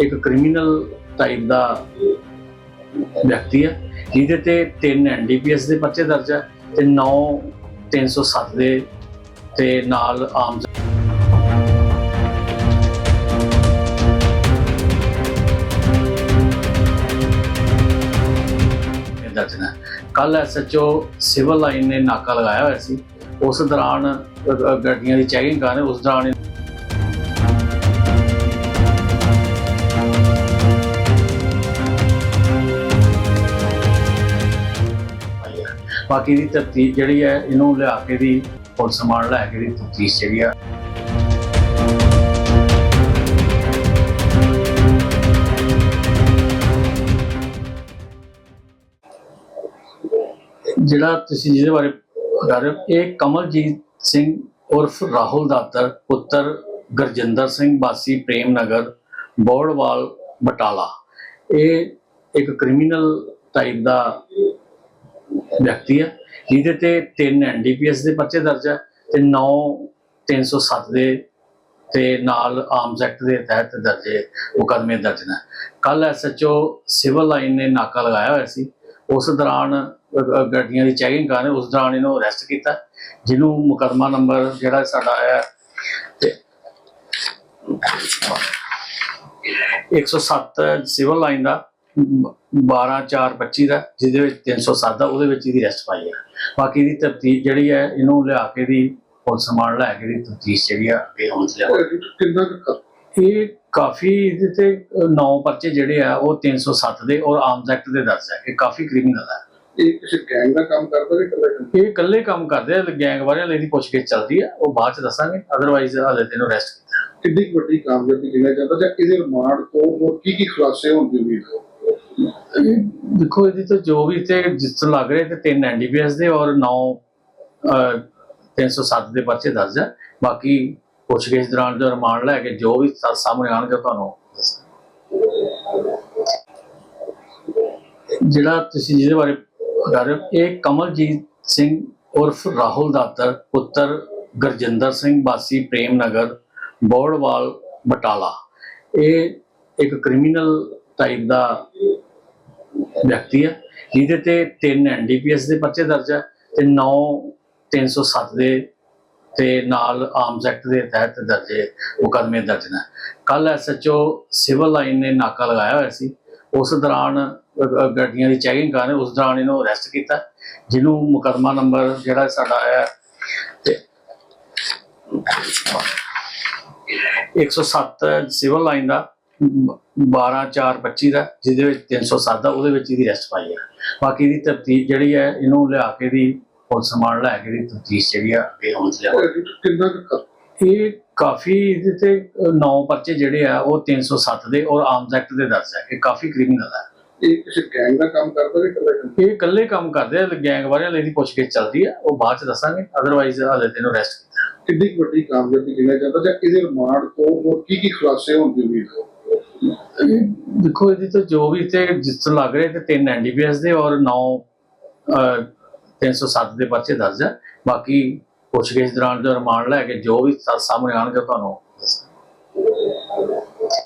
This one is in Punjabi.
ਇੱਕ ਕ੍ਰਿਮੀਨਲ ਟਾਈਪ ਦਾ ਵਿਅਕਤੀ ਹੈ, ਜਿਹਦੇ ਤੇ ਤਿੰਨ ਐਨਡੀਪੀਐਸ ਦੇ ਪਰਚੇ ਦਰਜ ਹੈ ਤੇ 9 307 ਦੇ ਤੇ ਨਾਲ ਆਮ ਦਰਜ ਨੇ। ਕੱਲ ਐਸਐਚਓ ਸਿਵਲ ਲਾਈਨ ਨੇ ਨਾਕਾ ਲਗਾਇਆ ਹੋਇਆ ਸੀ। ਉਸ ਦੌਰਾਨ ਗੱਡੀਆਂ ਦੀ ਚੈਕਿੰਗ ਕਰ ਰਹੇ ਉਸ ਦੌਰਾਨ ਬਾਕੀ ਦੀ ਤਰਤੀਬ ਜਿਹੜੀ ਹੈ, ਇਹਨੂੰ ਲਿਆ ਕੇ ਦੀ ਪੁਲਿਸ ਸਮਾਨ ਲੈ ਕੇ ਦੀ ਤਫਤੀਸ਼ ਜਿਹੜੀ ਆ। ਜਿਹੜਾ ਤੁਸੀਂ ਜਿਹਦੇ ਬਾਰੇ ਕਰ ਰਹੇ ਹੋ, ਇਹ ਕਮਲਜੀਤ ਸਿੰਘ ਉਰਫ ਰਾਹੁਲ ਦਾਤਰ, ਪੁੱਤਰ ਗੁਰਜਿੰਦਰ ਸਿੰਘ ਬਾਸੀ, ਪ੍ਰੇਮ ਨਗਰ, ਬੋੜਵਾਲ, ਬਟਾਲਾ। ਇਹ ਇੱਕ ਕ੍ਰਿਮੀਨਲ ਟਾਈਪ ਦਾ ਵਿਅਕਤੀ ਹੈ ਜਿਹਦੇ ਤੇ ਤਿੰਨ ਐਨਡੀਪੀਐਸ ਦੇ ਪਰਚੇ ਦਰਜ ਹੈ ਤੇ 9 307 ਦੇ ਤੇ ਨਾਲ ਆਰਮਸ ਐਕਟ ਦੇ ਤਹਿਤ ਦਰਜੇ ਮੁਕੱਦਮੇ ਦਰਜ ਨੇ। ਕੱਲ ਐਸਐਚਓ ਸਿਵਲ ਲਾਈਨ ਨੇ ਨਾਕਾ ਲਗਾਇਆ ਹੋਇਆ ਸੀ। ਉਸ ਦੌਰਾਨ ਗੱਡੀਆਂ ਦੀ ਚੈਕਿੰਗ ਕਰਨ ਉਸ ਦੌਰਾਨ ਇਹਨੂੰ ਅਰੈਸਟ ਕੀਤਾ। ਜਿਹਨੂੰ ਮੁਕੱਦਮਾ ਨੰਬਰ ਜਿਹੜਾ ਸਾਡਾ ਹੈ ਤੇ 107 ਸਿਵਲ ਲਾਈਨ ਦਾ 12425 ਦਾ ਜਿਹਦੇ ਵਿੱਚ 307 ਦਾ ਉਹਦੇ ਵਿੱਚ ਇਹਦੀ ਅਰੈਸਟ ਪਾਈ ਹੈ ਬਾਕੀ ਦੀ ਤਰਤੀਬ ਜਿਹੜੀ ਹੈ ਇਹਨੂੰ ਲਿਆ ਕੇ ਦੀ ਪੁਲਿਸ ਸਮਾਨ ਲੈ ਕੇ ਦੀ ਤਫਤੀਸ਼ ਜਿਹੜੀ ਆ ਅੱਗੇ ਕੁ। ਖਰਚ? ਇਹ ਕਾਫੀ ਇਹਦੇ ਤੇ ਨੌ ਪਰਚੇ ਜਿਹੜੇ ਆ ਉਹ 307 ਦੇ ਔਰ ਆਰਮਸ ਐਕਟ ਦੇ ਦਰਜ ਹੈ ਇਹ ਕਾਫੀ ਕ੍ਰਿਮੀਨਲ ਹੈ ਇਹ ਕਿਸੇ ਗੈਂਗ ਦਾ ਕੰਮ ਕਰਦਾ ਕਿ ਇਕੱਲਾ ਇਹ ਇਕੱਲੇ ਕੰਮ ਕਰਦੇ ਆ ਗੈਂਗ ਵਾਲਿਆਂ ਲਈ ਦੀ ਪੁੱਛਗਿੱਛ ਚੱਲਦੀ ਹੈ ਉਹ ਬਾਅਦ ਚ ਦੱਸਾਂਗੇ। ਅਦਰਵਾਈਜ਼ ਹਾਲੇ ਤੇ ਇਹਨੂੰ ਅਰੈਸਟ ਕੀਤਾ। ਕਿੰਨੀ ਵੱਡੀ ਕਾਮਯਾਬੀ ਗਿਣਿਆ ਜਾਂਦਾ ਜਾਂ ਇਹਦੇ ਰਿਮਾਂਡ ਤੋਂ ਹੋਰ ਕੀ ਕੀ ਖੁਲਾਸੇ ਹੋਣ ਦੀ ਉਮੀਦ ਹੈ ਦੇਖੋ, ਇਹਦੀ ਤਾਂ ਜੋ ਵੀ ਤੇ ਜਿਸ ਤੋਂ ਲੱਗ ਰਹੇ ਤੇ ਤਿੰਨ ਐਨਡੀਪੀਐਸ ਦੇ ਔਰ 9 307 ਦੇ ਪਰਚੇ ਦਰਜ ਹੈ ਬਾਕੀ ਪੁੱਛਗਿੱਛ ਦੌਰਾਨ ਜੋ ਰਿਮਾਂਡ ਲੈ ਕੇ ਜੋ ਵੀ ਸਾਹਮਣੇ ਆਣਗੇ ਤੁਹਾਨੂੰ ਜਿਹੜਾ ਤੁਸੀਂ ਜਿਹਦੇ ਬਾਰੇ ਕਰ ਇਹ ਕਮਲਜੀਤ ਸਿੰਘ ਉਰਫ ਰਾਹੁਲ ਦਾਤਰ, ਪੁੱਤਰ ਗੁਰਜਿੰਦਰ ਸਿੰਘ ਬਾਸੀ, ਪ੍ਰੇਮ ਨਗਰ, ਬੋੜਵਾਲ, ਬਟਾਲਾ। ਇਹ ਇੱਕ ਕ੍ਰਿਮੀਨਲ ਟਾਈਪ ਦਾ ਵਿਅਕਤੀ ਹੈ ਜਿਹਦੇ ਤੇ ਤਿੰਨ ਐਨਡੀਪੀਐਸ ਦੇ ਪਰਚੇ ਦਰਜ ਹੈ ਤੇ 9 307 ਦੇ ਤੇ ਨਾਲ ਆਰਮਸ ਐਕਟ ਦੇ ਤਹਿਤ ਦਰਜੇ ਮੁਕੱਦਮੇ ਦਰਜ ਨੇ। ਕੱਲ ਐਸਐਚਓ ਸਿਵਲ ਲਾਈਨ ਨੇ ਨਾਕਾ ਲਗਾਇਆ ਹੋਇਆ ਸੀ। ਉਸ ਦੌਰਾਨ ਗੱਡੀਆਂ ਦੀ ਚੈਕਿੰਗ ਕਰ ਰਹੇ ਉਸ ਦੌਰਾਨ ਇਹਨੂੰ ਅਰੈਸਟ ਕੀਤਾ। ਜਿਹਨੂੰ ਮੁਕੱਦਮਾ ਨੰਬਰ ਜਿਹੜਾ ਸਾਡਾ ਹੈ ਤੇ 107 ਸਿਵਲ ਲਾਈਨ ਦਾ 12425 ਦਾ ਜਿਹਦੇ ਵਿੱਚ 307 ਦਾ ਉਹਦੇ ਵਿੱਚ ਇਹਦੀ ਅਰੈਸਟ ਪਾਈ ਹੈ ਬਾਕੀ ਦੀ ਤਰਤੀਬ ਜਿਹੜੀ ਹੈ ਇਹਨੂੰ ਲਿਆ ਕੇ ਦੀ ਪੁਲਿਸ ਸਮਾਨ ਲੈ ਕੇ ਦੀ ਤਫਤੀਸ਼ ਜਿਹੜੀ ਆ ਅੱਗੇ ਹੋਣ ਚ ਲਿਆ ਕਿੰਨਾ ਕੁ ਖਰਚ ਇਹ ਕਾਫੀ ਇਹਦੇ ਤੇ ਨੌ ਪਰਚੇ ਜਿਹੜੇ ਆ ਉਹ 307 ਦੇ ਔਰ ਆਰਮਸ ਐਕਟ ਦੇ ਦਰਜ ਹੈ ਇਹ ਕਾਫੀ ਕ੍ਰਿਮੀਨਲ ਹੈ ਇਹ ਕਿਸੇ ਗੈਂਗ ਦਾ ਕੰਮ ਕਰਦਾ ਕਿ ਇਕੱਲਾ ਇਹ ਇਕੱਲੇ ਕੰਮ ਕਰਦੇ ਆ ਗੈਂਗ ਵਾਲਿਆਂ ਲਈ ਦੀ ਪੁੱਛਗਿੱਛ ਚੱਲਦੀ ਹੈ ਉਹ ਬਾਅਦ ਚ ਦੱਸਾਂਗੇ ਅਦਰਵਾਈਜ਼ ਹਾਲੇ ਤੇ ਇਹਨੂੰ ਅਰੈਸਟ ਕੀਤਾ। ਕਿੰਨੀ ਕੁ ਵੱਡੀ ਕਾਮਯਾਬੀ ਗਿਣਿਆ ਜਾਂਦਾ ਜਾਂ ਇਹਦੇ ਰਿਮਾਂਡ ਤੋਂ ਹੋਰ ਕੀ ਕੀ ਖੁਲਾਸੇ ਹੋਣ ਦੀ ਉਮੀਦ ਹੈ? ਦੇਖੋ, ਇਹਦੇ ਤੋਂ ਜੋ ਵੀ ਤੇ ਜਿਸ ਤੋਂ ਲੱਗ ਰਹੇ ਤੇ ਤਿੰਨ ਐਨਡੀਪੀਐਸ ਦੇ ਔਰ 9 307 ਦੇ ਪਰਚੇ ਦਰਜ ਹੈ ਬਾਕੀ ਪੁੱਛਗਿੱਛ ਦੌਰਾਨ ਜੋ ਰਿਮਾਂਡ ਲੈ ਕੇ ਜੋ ਵੀ ਸਾਹਮਣੇ ਆਣਗੇ ਤੁਹਾਨੂੰ